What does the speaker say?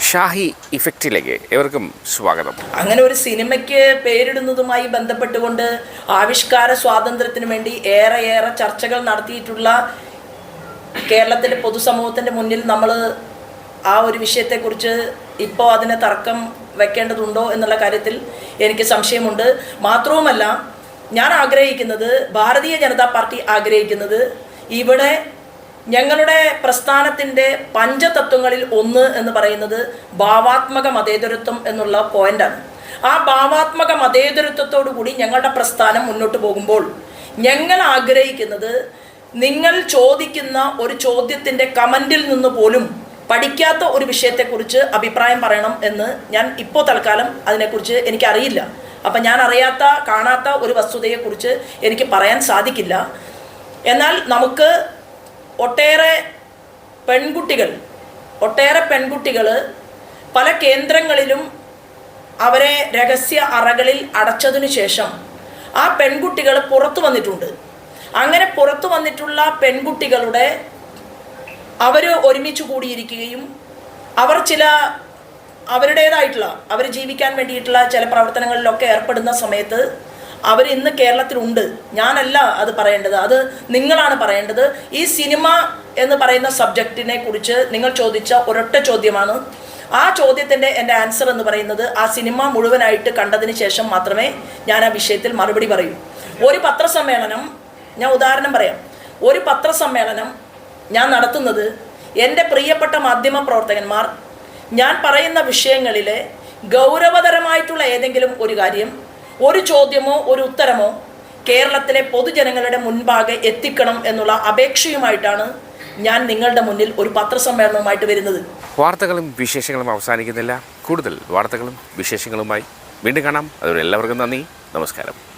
ഷാഹി ഇഫക്റ്റിലേക്ക് ഏവർക്കും സ്വാഗതം. അങ്ങനെ ഒരു സിനിമയ്ക്ക് പേരിടുന്നതുമായി ബന്ധപ്പെട്ടുകൊണ്ട് ആവിഷ്കാര സ്വാതന്ത്ര്യത്തിന് വേണ്ടി ഏറെ ഏറെ ചർച്ചകൾ നടത്തിയിട്ടുള്ള കേരളത്തിലെ പൊതുസമൂഹത്തിന്റെ മുന്നിൽ നമ്മൾ ആ ഒരു വിഷയത്തെക്കുറിച്ച് ഇപ്പോൾ അതിന് തർക്കം വെക്കേണ്ടതുണ്ടോ എന്നുള്ള കാര്യത്തിൽ എനിക്ക് സംശയമുണ്ട്. മാത്രവുമല്ല ഞാൻ ആഗ്രഹിക്കുന്നത് ഭാരതീയ ജനതാ പാർട്ടി ആഗ്രഹിക്കുന്നത് ഇവിടെ ഞങ്ങളുടെ പ്രസ്ഥാനത്തിന്റെ പഞ്ചതത്വങ്ങളിൽ ഒന്ന് എന്ന് പറയുന്നത് ഭാവാത്മക മതേതരത്വം എന്നുള്ള പോയിന്റാണ്. ആ ഭാവാത്മക മതേതരത്വത്തോടു കൂടി ഞങ്ങളുടെ പ്രസ്ഥാനം മുന്നോട്ട് പോകുമ്പോൾ ഞങ്ങൾ ആഗ്രഹിക്കുന്നത് നിങ്ങൾ ചോദിക്കുന്ന ഒരു ചോദ്യത്തിന്റെ കമന്റിൽ നിന്ന് പോലും പഠിക്കാത്ത ഒരു വിഷയത്തെക്കുറിച്ച് അഭിപ്രായം പറയണം എന്ന് ഞാൻ ഇപ്പോൾ തൽക്കാലം അതിനെക്കുറിച്ച് എനിക്കറിയില്ല. അപ്പം ഞാൻ അറിയാത്ത കാണാത്ത ഒരു വസ്തുതയെക്കുറിച്ച് എനിക്ക് പറയാൻ സാധിക്കില്ല. എന്നാൽ നമുക്ക് ഒട്ടേറെ പെൺകുട്ടികൾ ഒട്ടേറെ പെൺകുട്ടികൾ പല കേന്ദ്രങ്ങളിലും അവരെ രഹസ്യ അറകളിൽ അടച്ചതിനു ശേഷം ആ പെൺകുട്ടികൾ പുറത്തു വന്നിട്ടുണ്ട്. അങ്ങനെ പുറത്തു വന്നിട്ടുള്ള പെൺകുട്ടികളുടെ അവർ ഒരുമിച്ച് കൂടിയിരിക്കുകയും അവർ ചില അവരുടേതായിട്ടുള്ള അവർ ജീവിക്കാൻ വേണ്ടിയിട്ടുള്ള ചില പ്രവർത്തനങ്ങളിലൊക്കെ ഏർപ്പെടുന്ന സമയത്ത് അവർ ഇന്ന് കേരളത്തിലുണ്ട്. ഞാനല്ല അത് പറയേണ്ടത്. അത് നിങ്ങളാണ് പറയേണ്ടത്. ഈ സിനിമ എന്ന് പറയുന്ന സബ്ജക്റ്റിനെ കുറിച്ച് നിങ്ങൾ ചോദിച്ച ഒരൊറ്റ ചോദ്യമാണ്. ആ ചോദ്യത്തിന്റെ എന്റെ ആൻസർ എന്ന് പറയുന്നത് ആ സിനിമ മുഴുവനായിട്ട് കണ്ടതിന് ശേഷം മാത്രമേ ഞാൻ ആ വിഷയത്തിൽ മറുപടി പറയൂ. ഒരു പത്രസമ്മേളനം ഞാൻ ഉദാഹരണം പറയാം. ഒരു പത്രസമ്മേളനം ഞാൻ നടത്തുന്നത് എന്റെ പ്രിയപ്പെട്ട മാധ്യമ പ്രവർത്തകന്മാർ ഞാൻ പറയുന്ന വിഷയങ്ങളിലെ ഗൗരവതരമായിട്ടുള്ള ഏതെങ്കിലും ഒരു കാര്യം ഒരു ചോദ്യമോ ഒരു ഉത്തരമോ കേരളത്തിലെ പൊതുജനങ്ങളുടെ മുൻപാകെ എത്തിക്കണം എന്നുള്ള അപേക്ഷയുമായിട്ടാണ് ഞാൻ നിങ്ങളുടെ മുന്നിൽ ഒരു പത്രസമ്മേളനവുമായിട്ട് വരുന്നത്. വാർത്തകളും വിശേഷങ്ങളും അവസാനിക്കുന്നില്ല. കൂടുതൽ വാർത്തകളും വിശേഷങ്ങളുമായി വീണ്ടും കാണാം. അതുവരെ എല്ലാവർക്കും നന്ദി. നമസ്കാരം.